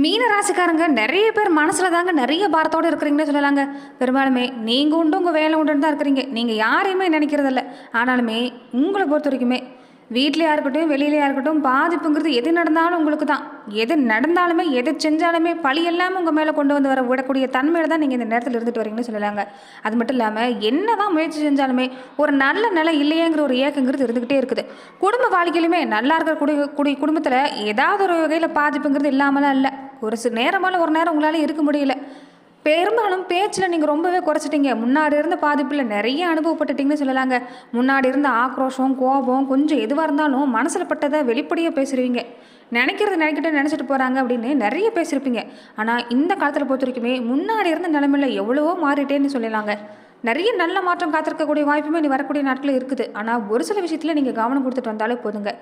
மீன ராசிக்காரங்க நிறைய பேர் மனசில் தாங்க நிறைய பாரத்தோடு இருக்கிறீங்கன்னு சொல்லலாங்க. பெரும்பாலுமே நீங்கள் உண்டு உங்கள் வேலை உண்டுன்னு தான் இருக்கிறீங்க. நீங்கள் யாரையுமே நினைக்கிறதில்ல. ஆனாலுமே உங்களை பொறுத்த வரைக்குமே வீட்லையாக இருக்கட்டும் வெளியிலையாக இருக்கட்டும் பாதிப்புங்கிறது எது நடந்தாலும் உங்களுக்கு தான் எது நடந்தாலுமே எது செஞ்சாலுமே பழி எல்லாமே உங்கள் மேலே கொண்டு வந்து வர விடக்கூடிய தன்மையில தான் நீங்கள் இந்த நேரத்தில் இருந்துட்டு வரீங்கன்னு சொல்லலாங்க. அது மட்டும் இல்லாமல் என்ன தான் முயற்சி செஞ்சாலுமே ஒரு நல்ல நிலை இல்லையேங்கிற ஒரு ஏக்கங்கிறது இருந்துக்கிட்டே இருக்குது. குடும்ப வாழ்க்கையிலுமே நல்லா இருக்கிற குடி குடி குடும்பத்தில் ஏதாவது ஒரு வகையில் பாதிப்புங்கிறது இல்லாமலாம் இல்லை. ஒரு சில நேரமால ஒரு நேரம் உங்களால் இருக்க முடியல. பெரும்பாலும் பேச்சில் நீங்கள் ரொம்பவே குறைச்சிட்டீங்க. முன்னாடி இருந்த பாதிப்பில் நிறைய அனுபவப்பட்டுட்டிங்கன்னு சொல்லலாங்க. முன்னாடி இருந்த ஆக்ரோஷம் கோபம் கொஞ்சம் எதுவாக இருந்தாலும் மனசில் பட்டதை வெளிப்படையாக பேசுருவீங்க நினைக்கிறது நினைக்கிட்டு நினச்சிட்டு போகிறாங்க அப்படின்னு நிறைய பேசியிருப்பீங்க. ஆனால் இந்த காலத்தில் பொறுத்த வரைக்குமே முன்னாடி இருந்த நிலமையில எவ்வளவோ மாறிட்டேன்னு சொல்லலாங்க. நிறைய நல்ல மாற்றம் காத்திருக்கக்கூடிய வாய்ப்புமே நீ வரக்கூடிய நாட்கள் இருக்குது. ஆனால் ஒரு சில விஷயத்தில் நீங்கள் கவனம் கொடுத்துட்டு வந்தாலே போதுங்க.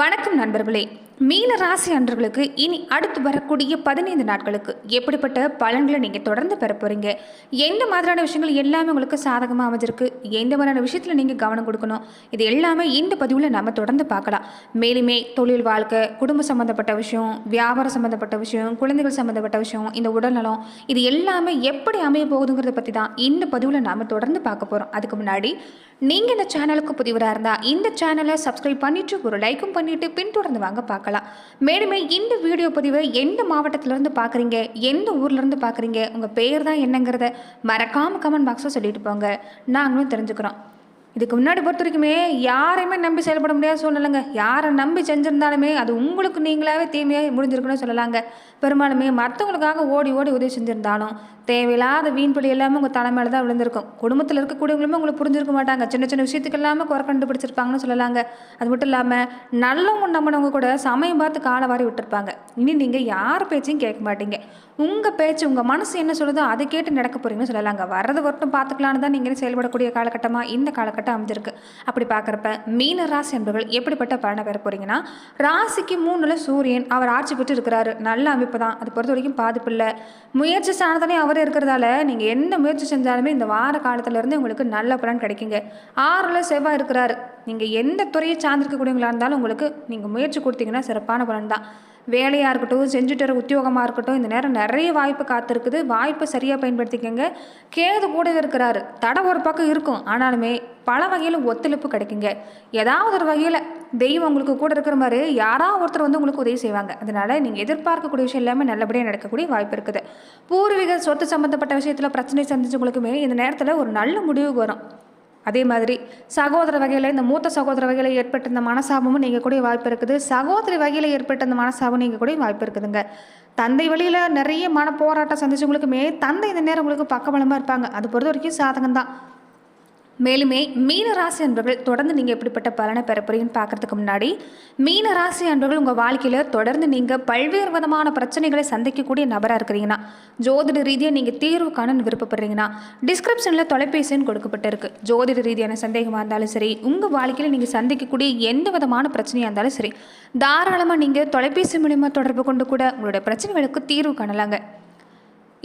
வணக்கம் நண்பர்களே. மீன ராசி அன்றர்களுக்கு இனி அடுத்து வரக்கூடிய பதினைந்து நாட்களுக்கு எப்படிப்பட்ட பலன்களை நீங்கள் தொடர்ந்து பெற போகிறீங்க எந்த மாதிரியான விஷயங்கள் எல்லாமே உங்களுக்கு சாதகமாக அமைஞ்சிருக்கு? எந்த மாதிரியான விஷயத்தில் நீங்கள் கவனம் கொடுக்கணும்? இது எல்லாமே இந்த பதிவில் நம்ம தொடர்ந்து பார்க்கலாம். மேலுமே தொழில் வாழ்க்கை குடும்ப சம்மந்தப்பட்ட விஷயம் வியாபாரம் சம்மந்தப்பட்ட விஷயம் குழந்தைகள் சம்மந்தப்பட்ட விஷயம் இந்த உடல்நலம் இது எல்லாமே எப்படி அமைய போகுதுங்கிறத பற்றி தான் இந்த பதிவில் நாம் தொடர்ந்து பார்க்க போகிறோம் அதுக்கு முன்னாடி நீங்கள் இந்த சேனலுக்கு புதிவராக இருந்தால் இந்த சேனலை சப்ஸ்கிரைப் பண்ணிட்டு ஒரு லைக்கும் பண்ணிவிட்டு பின்தொடர்ந்து வாங்க பார்க்கலாம். மேலுமே இந்த வீடியோ பதிவை எந்த மாவட்டத்திலேருந்து பார்க்குறீங்க? எந்த ஊர்லேருந்து பார்க்குறீங்க? உங்கள் பேர் தான் என்னங்கிறத மறக்காமல் கமெண்ட் பாக்ஸில் சொல்லிட்டு போங்க. நாங்களும் தெரிஞ்சுக்கிறோம். இதுக்கு முன்னாடி பொறுத்த வரைக்குமே யாரையுமே நம்பி செயல்பட முடியாத சூழ்நிலைங்க. யாரை நம்பி செஞ்சிருந்தாலுமே அது உங்களுக்கு நீங்களாவே தீமையாக முடிஞ்சிருக்குன்னு சொல்லலாங்க. பெரும்பாலுமே மற்றவங்களுக்காக ஓடி ஓடி உதவி செஞ்சுருந்தாலும் தேவையில்லாத வீண்படி எல்லாமே உங்கள் தலைமையில் தான் விழுந்திருக்கும். குடும்பத்தில் இருக்கக்கூடியவங்களுமே உங்களுக்கு புரிஞ்சிருக்க மாட்டாங்க. சின்ன சின்ன விஷயத்துக்கு எல்லாமே குறை கண்டுபிடிச்சிருப்பாங்கன்னு சொல்லலாங்க. அது மட்டும் இல்லாமல் நல்லவங்க நம்மளவங்க கூட சமயம் பார்த்து காலை வாரி விட்டுருப்பாங்க. இனி நீங்கள் யார் பேச்சையும் கேட்க மாட்டீங்க. உங்கள் பேச்சு உங்கள் மனசு என்ன சொல்லுதோ அதை கேட்டு நடக்க போகிறீங்கன்னு சொல்லலாங்க. வரது வரட்டும் பார்த்துக்கலான்னு தான் நீங்கள் செயல்படக்கூடிய காலகட்டமாக இந்த காலகட்டம்? அமைஞ்சிருக்கு. அப்படி பார்க்குறப்ப மீன ராசி என்பவர்கள் எப்படிப்பட்ட பலனை பெற போகிறீங்கன்னா ராசிக்கு மூணுல சூரியன் அவர் ஆட்சி பெற்று இருக்கிறாரு. நல்ல அமைப்பு தான் அது பொறுத்த வரைக்கும் பாதிப்பு இல்லை. முயற்சி சாணத்தானே அவர் இருக்கிறதால நீங்கள் என்ன முயற்சி செஞ்சாலுமே இந்த வார காலத்திலேருந்து உங்களுக்கு நல்ல பலன் கிடைக்குங்க. ஆறில் செவ்வாய் இருக்கிறாரு. நீங்கள் எந்த துறையை சார்ந்திருக்கக்கூடியவங்களா இருந்தாலும் உங்களுக்கு நீங்கள் முயற்சி கொடுத்தீங்கன்னா சிறப்பான பலன் தான் வேலையாக இருக்கட்டும் செஞ்சுட்டு வர உத்தியோகமாக இருக்கட்டும் இந்த நேரம் நிறைய வாய்ப்பு காத்திருக்குது. வாய்ப்பை சரியாக பயன்படுத்திக்கங்க. கேது கூட இருக்கிறாரு. தடை ஒரு பக்கம் இருக்கும். ஆனாலுமே பல வகையில் ஒத்துழைப்பு கிடைக்குங்க. ஏதாவது ஒரு வகையில் தெய்வம் உங்களுக்கு கூட இருக்கிற மாதிரி யாராவது ஒருத்தர் வந்து உங்களுக்கு உதவி செய்வாங்க. அதனால நீங்கள் எதிர்பார்க்கக்கூடிய விஷயம் எல்லாமே நல்லபடியாக நடக்கக்கூடிய வாய்ப்பு இருக்குது. பூர்வீக சொத்து சம்மந்தப்பட்ட விஷயத்தில் பிரச்சனை சந்திச்சவங்களுக்குமே இந்த நேரத்தில் ஒரு நல்ல முடிவுக்கு வரும். அதே மாதிரி சகோதர வகையில் இந்த மூத்த சகோதர வகையில் ஏற்பட்ட இந்த மனசாபமும் நீங்கள் கூட வாய்ப்பு இருக்குது. சகோதரி வகையில் ஏற்பட்ட இந்த மனசாபம் நீங்கள் கூட வாய்ப்பு இருக்குதுங்க. தந்தை வழியில் நிறைய மன போராட்டம் சந்திச்சவங்களுக்குமே தந்தை இந்த நேரம் உங்களுக்கு பக்கபலமாக இருப்பாங்க. அது பொறுத்த வரைக்கும் சாதகம் தான் மேலுமே மீனராசி அன்பர்கள் தொடர்ந்து நீங்கள் எப்படிப்பட்ட பலனை பெற போறீங்கன்னு பார்க்கறதுக்கு முன்னாடி மீனராசி அன்பர்கள் உங்கள் வாழ்க்கையில் தொடர்ந்து நீங்கள் பல்வேறு விதமான பிரச்சனைகளை சந்திக்கக்கூடிய நபராக இருக்கிறீங்கன்னா ஜோதிட ரீதியாக நீங்கள் தீர்வு காண விருப்பப்படுறீங்கன்னா டிஸ்கிரிப்ஷனில் தொலைபேசின்னு கொடுக்கப்பட்டிருக்கு. ஜோதிட ரீதியான சந்தேகமாக இருந்தாலும் சரி உங்கள் வாழ்க்கையில் நீங்கள் சந்திக்கக்கூடிய எந்த விதமான பிரச்சனையாக இருந்தாலும் சரி தாராளமாக நீங்கள் தொலைபேசி மூலிமா தொடர்பு கொண்டு கூட உங்களுடைய பிரச்சனைகளுக்கு தீர்வு காணலாங்க.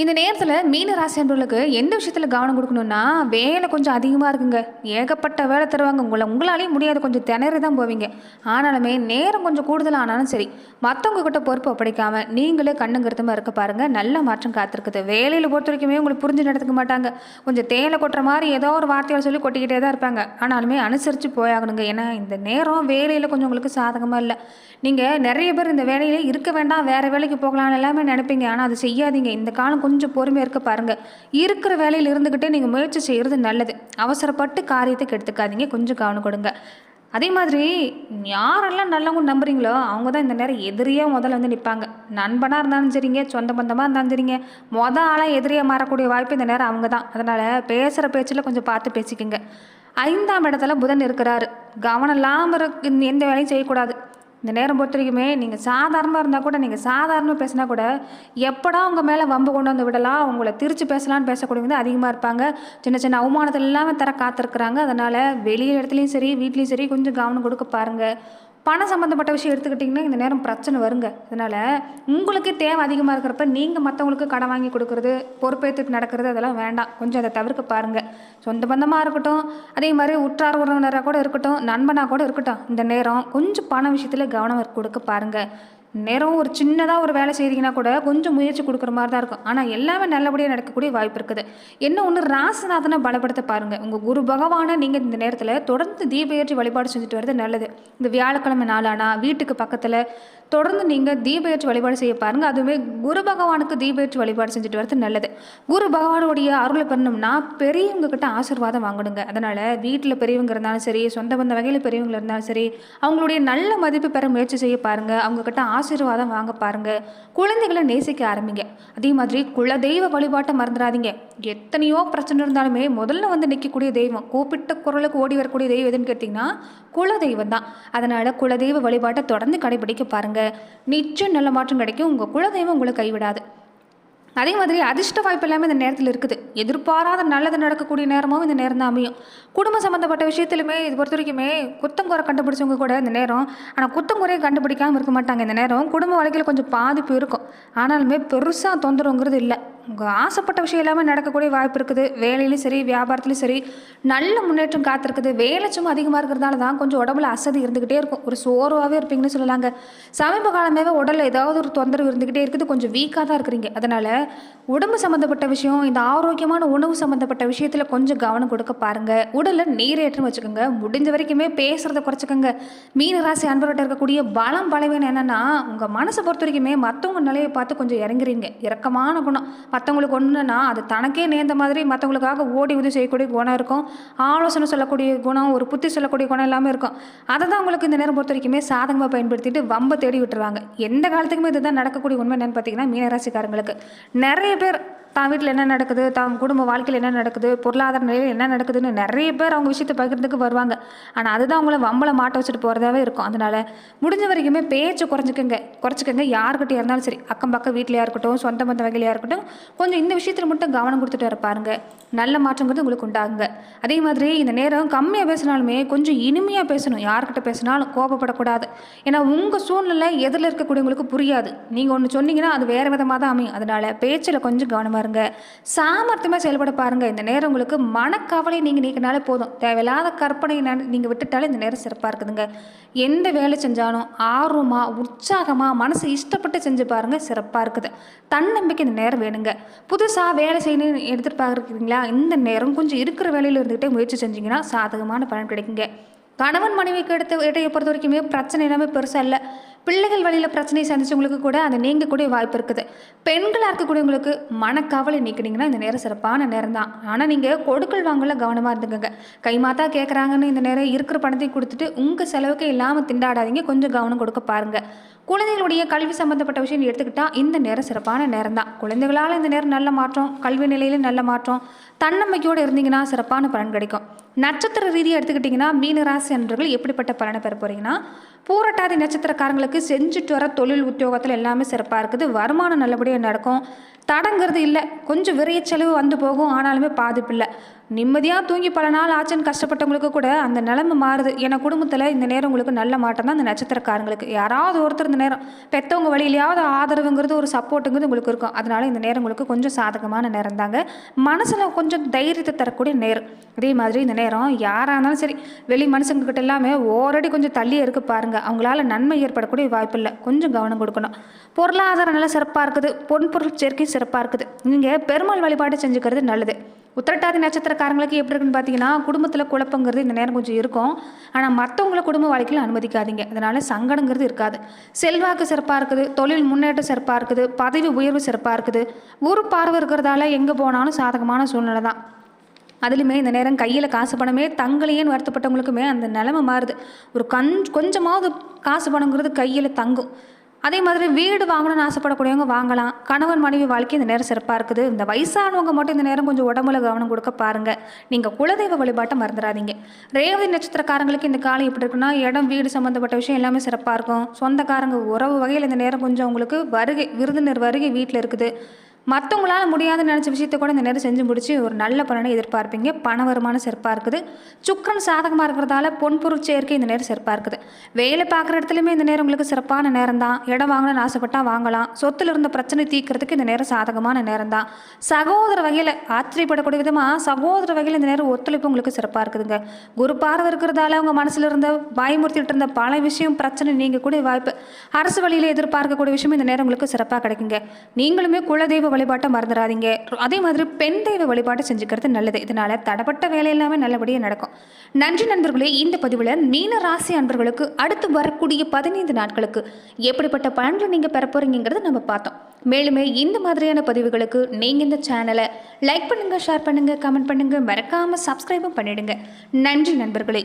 இந்த நேரத்தில் மீன ராசி அன்பர்களுக்கு எந்த விஷயத்தில் கவனம் கொடுக்கணும்னா வேலை கொஞ்சம் அதிகமாக இருக்குங்க. ஏகப்பட்ட வேலை தருவாங்க. உங்களை உங்களாலேயும் முடியாது. கொஞ்சம் திணறி தான் போவீங்க. ஆனாலுமே நேரம் கொஞ்சம் கூடுதல் ஆனாலும் சரி. மற்றவங்க கிட்ட பொறுப்பு ஒப்படைக்காமல் நீங்களே கண்ணுங்கிறதுமா இருக்க பாருங்கள் நல்ல மாற்றம் காத்திருக்குது. வேலையில் பொறுத்த வரைக்குமே உங்களுக்கு புரிஞ்சு நடத்துக்க மாட்டாங்க. கொஞ்சம் தேலை கொட்டுற மாதிரி ஏதோ ஒரு வார்த்தையால் சொல்லி கொட்டிக்கிட்டே தான் இருப்பாங்க. ஆனாலுமே அனுசரித்து போயாகணுங்க. ஏன்னா இந்த நேரம் வேலையில் கொஞ்சம் உங்களுக்கு சாதகமாக இல்லை. நீங்கள் நிறைய பேர் இந்த வேலையில் இருக்க வேண்டாம். வேறு வேலைக்கு போகலாம்னு எல்லாமே நினைப்பீங்க. ஆனால் அது செய்யாதீங்க. இந்த காலம் கொஞ்சம் பொறுமையாக இருக்க பாருங்கள் இருக்கிற வேலையில் இருந்துக்கிட்டே நீங்கள் முயற்சி செய்கிறது நல்லது. அவசரப்பட்டு காரியத்தை கெடுத்துக்காதீங்க. கொஞ்சம் கவனம் கொடுங்க. அதே மாதிரி யாரெல்லாம் நல்லவங்க நம்புறீங்களோ அவங்க தான் இந்த நேரம் எதிரியாக முதல்ல வந்து நிற்பாங்க நண்பனாக இருந்தாலும் சரிங்க சொந்த பந்தமாக இருந்தாலும் சரிங்க. மொத ஆளாக எதிரியாக மாறக்கூடிய வாய்ப்பு இந்த நேரம் அவங்க தான் அதனால் பேசுகிற பேச்சில் கொஞ்சம் பார்த்து பேசிக்கோங்க. ஐந்தாம் இடத்துல புதன் இருக்கிறாரு. கவனம் இல்லாமல் இருக்கு எந்த வேலையும் செய்யக்கூடாது. இந்த நேரம் பொறுத்த வரைக்குமே நீங்கள் சாதாரணமாக இருந்தால் கூட நீங்கள் சாதாரணமாக பேசினா கூட எப்படா உங்கள் மேலே வம்பு கொண்டு வந்து விடலாம் உங்களை திருச்சி பேசலான்னு பேசக்கூடியவங்க அதிகமாக இருப்பாங்க. சின்ன சின்ன அவமானத்தில் எல்லாமே தர காத்திருக்கிறாங்க. அதனால் வெளியே இடத்துலையும் சரி வீட்லேயும் சரி கொஞ்சம் கவனம் கொடுக்க பாருங்கள் பணம் சம்மந்தப்பட்ட விஷயம் எடுத்துக்கிட்டிங்கன்னா இந்த நேரம் பிரச்சனை வருங்க. அதனால் உங்களுக்கே தேவை அதிகமாக இருக்கிறப்ப நீங்கள் மற்றவங்களுக்கு கடன் வாங்கி கொடுக்குறது பொறுப்பேற்றுட்டு நடக்கிறது அதெல்லாம் வேண்டாம். கொஞ்சம் அதை தவிர்க்க பாருங்கள் சொந்த பந்தமாக இருக்கட்டும் அதே மாதிரி உற்றார் உறவினராக கூட இருக்கட்டும் நண்பனாக கூட இருக்கட்டும் இந்த நேரம் கொஞ்சம் பண விஷயத்தில் கவனம் கொடுக்க பாருங்கள் நேரம் ஒரு சின்னதாக ஒரு வேலை செய்கிறீங்கன்னா கூட கொஞ்சம் முயற்சி கொடுக்குற மாதிரி தான் இருக்கும். ஆனால் எல்லாமே நல்லபடியாக நடக்கக்கூடிய வாய்ப்பு இருக்குது. என்ன ஒன்று ராசிநாதனை பலப்படுத்த பாருங்கள் உங்கள் குரு பகவானை நீங்கள் இந்த நேரத்தில் தொடர்ந்து தீப ஏற்றி வழிபாடு செஞ்சுட்டு வர்றது நல்லது. இந்த வியாழக்கிழமை நாளானா வீட்டுக்கு பக்கத்தில் தொடர்ந்து நீங்கள் தீபயற்று வழிபாடு செய்ய பாருங்கள் அதுவுமே குரு பகவானுக்கு தீப வழிபாடு செஞ்சுட்டு வர்றது நல்லது. குரு பகவானுடைய அருளை பெறணும்னா பெரியவங்க கிட்ட ஆசீர்வாதம் வாங்கணுங்க. அதனால் வீட்டில் பெரியவங்க இருந்தாலும் சரி சொந்த பந்த வகையில் பெரியவங்க இருந்தாலும் சரி அவங்களுடைய நல்ல மதிப்பு பெற முயற்சி செய்ய பாருங்கள் அவங்கக்கிட்ட ஆசீர்வாதம் வாங்க பாருங்கள் குழந்தைகளை நேசிக்க ஆரம்பிங்க. அதே மாதிரி குலதெய்வ வழிபாட்டை மறந்துடாதீங்க. எத்தனையோ பிரச்சனை இருந்தாலுமே முதல்ல வந்து நிற்கக்கூடிய தெய்வம் கூப்பிட்ட குரலுக்கு ஓடி வரக்கூடிய தெய்வம் எதுன்னு கேட்டிங்கன்னா குலதெய்வம் தான். அதனால் குலதெய்வ வழிபாட்டை தொடர்ந்து கடைபிடிக்க பாருங்கள் நிச்சயம் நல்ல மாற்றம் கிடைக்கும். உங்கள் குலதெய்வம் உங்களை கைவிடாது. அதே மாதிரி அதிர்ஷ்ட வாய்ப்பு எல்லாமே இந்த நேரத்தில் இருக்குது. எதிர்பாராத நல்லது நடக்கக்கூடிய நேரமும் இந்த நேரம் தான் அமையும். குடும்ப சம்மந்தப்பட்ட விஷயத்துலையுமே இது பொறுத்த வரைக்குமே குத்தங்குறை கண்டுபிடிச்சவங்க கூட இந்த நேரம் ஆனால் குத்தங்குறையை கண்டுபிடிக்காமல் இருக்க மாட்டாங்க இந்த நேரம். குடும்ப வாழ்க்கையில் கொஞ்சம் பாதிப்பு இருக்கும். ஆனாலுமே பெருசாக தொந்தரவுங்கிறது இல்லை. உங்கள் ஆசைப்பட்ட விஷயம் இல்லாமல் நடக்கக்கூடிய வாய்ப்பு இருக்குது. வேலையிலையும் சரி வியாபாரத்துலையும் சரி நல்ல முன்னேற்றம் காத்திருக்குது. வேலை சும்மா அதிகமாக இருக்கிறதால தான் கொஞ்சம் உடம்புல அசதி இருந்துக்கிட்டே இருக்கும். ஒரு சோர்வாகவே இருப்பீங்கன்னு சொல்லலாங்க. சமீப காலமாகவே உடலில் ஏதாவது ஒரு தொந்தரவு இருந்துக்கிட்டே இருக்குது. கொஞ்சம் வீக்காக தான் இருக்கிறீங்க. அதனால் உடம்பு சம்மந்தப்பட்ட விஷயம் இந்த ஆரோக்கியமான உணவு சம்மந்தப்பட்ட விஷயத்தில் கொஞ்சம் கவனம் கொடுக்க பாருங்கள் உடலில் நீரேற்றம் வச்சுக்கோங்க. முடிஞ்ச வரைக்குமே பேசுகிறத குறைச்சிக்கோங்க. மீன ராசி அன்பர்கிட்ட இருக்கக்கூடிய பலம் பலவீனம் என்னென்னா உங்கள் மனசை பொறுத்த வரைக்குமே மற்றவங்க நிலையை பார்த்து கொஞ்சம் இறங்குறீங்க. இறக்கமான குணம். மற்றவங்களுக்கு ஒன்றுனா அது தனக்கே நேர்ந்த மாதிரி மற்றவங்களுக்காக ஓடி உதவி செய்யக்கூடிய குணம் இருக்கும். ஆலோசனை சொல்லக்கூடிய குணம் ஒரு புத்தி சொல்லக்கூடிய குணம் எல்லாமே இருக்கும். அதை தான் உங்களுக்கு இந்த நேரம் பொறுத்த வரைக்குமே சாதகமாக பயன்படுத்திட்டு வம்ப தேடி விட்டுருவாங்க. எந்த காலத்துக்குமே இதுதான் நடக்கக்கூடிய உண்மை என்னென்னு பார்த்தீங்கன்னா மீனராசிக்காரங்களுக்கு. நிறைய பேர் தான் வீட்டில் என்ன நடக்குது தான் குடும்ப வாழ்க்கையில் என்ன நடக்குது பொருளாதார நிலையில் என்ன நடக்குதுன்னு நிறைய பேர் அவங்க விஷயத்தை பகிர்ந்துக்கு வருவாங்க. ஆனால் அதுதான் அவங்கள வம்பளை மாட்ட வச்சுட்டு போகிறதாவே இருக்கும். அதனால் முடிஞ்ச வரைக்குமே பேச்சை குறைச்சிக்கங்க குறைச்சிக்கங்க. யாருக்கிட்டே இருந்தாலும் சரி அக்கம் பக்கம் வீட்லையா இருக்கட்டும் சொந்த பந்த வகையிலையாக இருக்கட்டும் கொஞ்சம் இந்த விஷயத்தில் மட்டும் கவனம் கொடுத்துட்டு இருப்பாருங்க பாருங்க. நல்ல மாற்றங்கிறது உங்களுக்கு உண்டாகுங்க. அதே மாதிரி இந்த நேரம் கம்மியாக பேசினாலுமே கொஞ்சம் இனிமையாக பேசணும். யார்கிட்ட பேசினாலும் கோபப்படக்கூடாது. ஏன்னா உங்கள் சூழ்நிலை எதில் இருக்கக்கூடியவங்களுக்கு புரியாது. நீங்கள் ஒன்று சொன்னீங்கன்னா அது வேறு விதமாக தான் அமையும். அதனால் பேச்சில் கொஞ்சம் கவனமாக இருங்க சாமர்த்தியமாக செயல்பட பாருங்கள் இந்த நேரம் உங்களுக்கு மனக்கவலை நீங்கள் நீக்கினாலே போதும். தேவையில்லாத கற்பனை நீங்கள் விட்டுட்டாலே இந்த நேரம் சிறப்பாக இருக்குதுங்க. எந்த வேலை செஞ்சாலும் ஆர்வமாக உற்சாகமாக மனசு இஷ்டப்பட்டு செஞ்சு பாருங்கள் சிறப்பாக இருக்குது. தன்னம்பிக்கை இந்த நேரம் வேணுங்க. புதுசாக வேலை செய்யணும்னு எடுத்துகிட்டு பார்க்குறீங்களா இந்த நேரம் கொஞ்சம் இருக்கிற வேலையில் இருந்துக்கிட்டே முயற்சி செஞ்சீங்கன்னா சாதகமான பலன் கிடைக்குங்க. கணவன் மனைவிக்கு எடுத்த இடையை பொறுத்த வரைக்குமே பிரச்சனை எல்லாமே பெருசாக இல்லை. பிள்ளைகள் வழியில் பிரச்சனையை சந்திச்சவங்களுக்கு கூட அதை நீங்கக்கூடிய வாய்ப்பு இருக்குது. பெண்களாக இருக்கக்கூடியவங்களுக்கு மனக்கவலை நீக்கினீங்கன்னா இந்த நேரம் சிறப்பான நேரம் தான் ஆனால் நீங்கள் கொடுக்கல் வாங்கல கவனமாக இருந்துக்கங்க. கைமாத்தா கேட்குறாங்கன்னு இந்த நேரம் இருக்கிற பணத்தை கொடுத்துட்டு உங்கள் செலவுக்கு இல்லாமல் திண்டாடாதீங்க. கொஞ்சம் கவனம் கொடுக்க பாருங்கள் குழந்தைகளுடைய கல்வி சம்மந்தப்பட்ட விஷயம் எடுத்துக்கிட்டால் இந்த நேரம் சிறப்பான நேரம் தான் குழந்தைகளால் இந்த நேரம் நல்ல மாற்றம் கல்வி நிலையிலும் நல்ல மாற்றம் தன்னம்பிக்கையோடு இருந்தீங்கன்னா சிறப்பான பலன் கிடைக்கும். நட்சத்திர ரீதியாக எடுத்துக்கிட்டிங்கன்னா மீனராசி அன்பர்கள் எப்படிப்பட்ட பலனை பெற போகிறீங்கன்னா பூரட்டாதி நட்சத்திரக்காரங்களுக்கு செஞ்சுட்டு வர தொழில் உத்தியோகத்தில் எல்லாமே சிறப்பாக இருக்குது. வருமானம் நல்லபடியாக நடக்கும். தடங்கிறது இல்லை. கொஞ்சம் விரைய செலவு வந்து போகும். ஆனாலுமே பாதிப்பு இல்லை. நிம்மதியாக தூங்கி பல நாள் ஆச்சுன்னு கஷ்டப்பட்டவங்களுக்கு கூட அந்த நிலைமை மாறுது. ஏன்னா குடும்பத்தில் இந்த நேரம் உங்களுக்கு நல்ல மாட்டம் தான் இந்த நட்சத்திரக்காரங்களுக்கு. யாராவது ஒருத்தர் இந்த நேரம் பெற்றவங்க வழியிலையாவது ஆதரவுங்கிறது ஒரு சப்போர்ட்டுங்கிறது உங்களுக்கு இருக்கும். அதனால இந்த நேரம் உங்களுக்கு கொஞ்சம் சாதகமான நேரம் தாங்க. மனசில் கொஞ்சம் தைரியத்தை தரக்கூடிய நேரம். அதே மாதிரி இந்த நேரம் யாராக இருந்தாலும் சரி வெளி மனுஷங்கக்கிட்ட எல்லாமே ஓரடி கொஞ்சம் தள்ளியே இருக்க பாருங்கள் அவங்களால நன்மை ஏற்படக்கூடிய வாய்ப்பு இல்லை. கொஞ்சம் கவனம் கொடுக்கணும். பொருளாதாரம் நல்லா சிறப்பாக இருக்குது. பொன் பொருள் சேர்க்கை சிறப்பாக இருக்குது. நீங்கள் பெருமாள் வழிபாடு செஞ்சுக்கிறது நல்லது. உத்திரட்டாதி நட்சத்திரக்காரங்களுக்கு எப்படி இருக்குன்னு பார்த்தீங்கன்னா குடும்பத்தில் குழப்பங்கிறது இந்த நேரம் கொஞ்சம் இருக்கும். ஆனால் மற்றவங்கள குடும்ப வாழ்க்கையில் அனுமதிக்காதீங்க. அதனால் சங்கடங்கிறது இருக்காது. செல்வாக்கு சிறப்பாக இருக்குது. தொழில் முன்னேற்றம் சிறப்பாக இருக்குது. பதவி உயர்வு சிறப்பாக இருக்குது. ஒரு பார்வை இருக்கிறதால எங்கே போனாலும் சாதகமான சூழ்நிலை தான். அதுலேயுமே இந்த நேரம் கையில் காசு பணமே தங்கலையேன்னு வருத்தப்பட்டவங்களுக்குமே அந்த நிலமை மாறுது. ஒரு கண் கொஞ்சமாவது காசு பணங்கிறது கையில் தங்கும். அதே மாதிரி வீடு வாங்கணும்னு ஆசைப்படக்கூடியவங்க வாங்கலாம். கணவன் மனைவி வாழ்க்கை இந்த நேரம் சிறப்பாக இருக்குது. இந்த வயசானவங்க மட்டும் இந்த நேரம் கொஞ்சம் உடம்புல கவனம் கொடுக்க பாருங்கள் நீங்கள் குலதெய்வ வழிபாட்டை மறந்துடாதீங்க. ரேவதி நட்சத்திரக்காரங்களுக்கு இந்த காலம் எப்படி இருக்குன்னா இடம் வீடு சம்மந்தப்பட்ட விஷயம் எல்லாமே சிறப்பாக இருக்கும். சொந்தக்காரங்க உறவு வகையில் இந்த நேரம் கொஞ்சம் உங்களுக்கு வருகை விருந்தினர் வருகை வீட்டில் இருக்குது. மற்றவங்களால முடியாதுன்னு நினச்ச விஷயத்த கூட இந்த நேரம் செஞ்சு முடிச்சு ஒரு நல்ல பலனை எதிர்பார்ப்பீங்க. பண வருமானம் சிறப்பாக இருக்குது. சுக்கரன் சாதகமாக இருக்கிறதால பொன்பொருள் சேர்க்கை இந்த நேரம் சிறப்பாக இருக்குது. வேலை பார்க்குற இடத்துலையுமே இந்த நேரம் உங்களுக்கு சிறப்பான நேரம் தான் இடம் வாங்கணும்னு ஆசைப்பட்டால் வாங்கலாம். சொத்துல இருந்த பிரச்சனை தீர்க்கறதுக்கு இந்த நேரம் சாதகமான நேரம் தான் சகோதர வகையில் ஆச்சரியப்படக்கூடிய விதமாக சகோதர வகையில் இந்த நேரம் ஒத்துழைப்பு உங்களுக்கு சிறப்பாக இருக்குதுங்க. குரு பார்வை இருக்கிறதால உங்கள் மனசில் இருந்த பயமுறுத்திட்டு இருந்த பல விஷயம் பிரச்சனை நீங்கள் கூட வாய்ப்பு. அரசு வழியில் எதிர்பார்க்கக்கூடிய விஷயம் இந்த நேரம் உங்களுக்கு சிறப்பாக கிடைக்குங்க. நீங்களுமே குலதெய்வ வழிபாட்டை மறந்துடாதீங்க அதே மாதிரி பெண் தெய்வ வழிபாட்டை செஞ்சுக்கிறது நல்லது. இதனால தடப்பட்ட வேலை எல்லாமே நல்லபடியாக நடக்கும். நன்றி நண்பர்களே இந்த பதிவில் மீன ராசி அன்பர்களுக்கு அடுத்து வரக்கூடிய பதினைந்து நாட்களுக்கு எப்படிப்பட்ட பலன்களை நீங்கள் பெற போகிறீங்கிறத நம்ம பார்த்தோம். மேலுமே இந்த மாதிரியான பதிவுகளுக்கு நீங்கள் இந்த சேனலை லைக் பண்ணுங்கள் ஷேர் பண்ணுங்கள் கமெண்ட் பண்ணுங்கள் மறக்காமல் சப்ஸ்கிரைபும் பண்ணிடுங்க. நன்றி நண்பர்களே.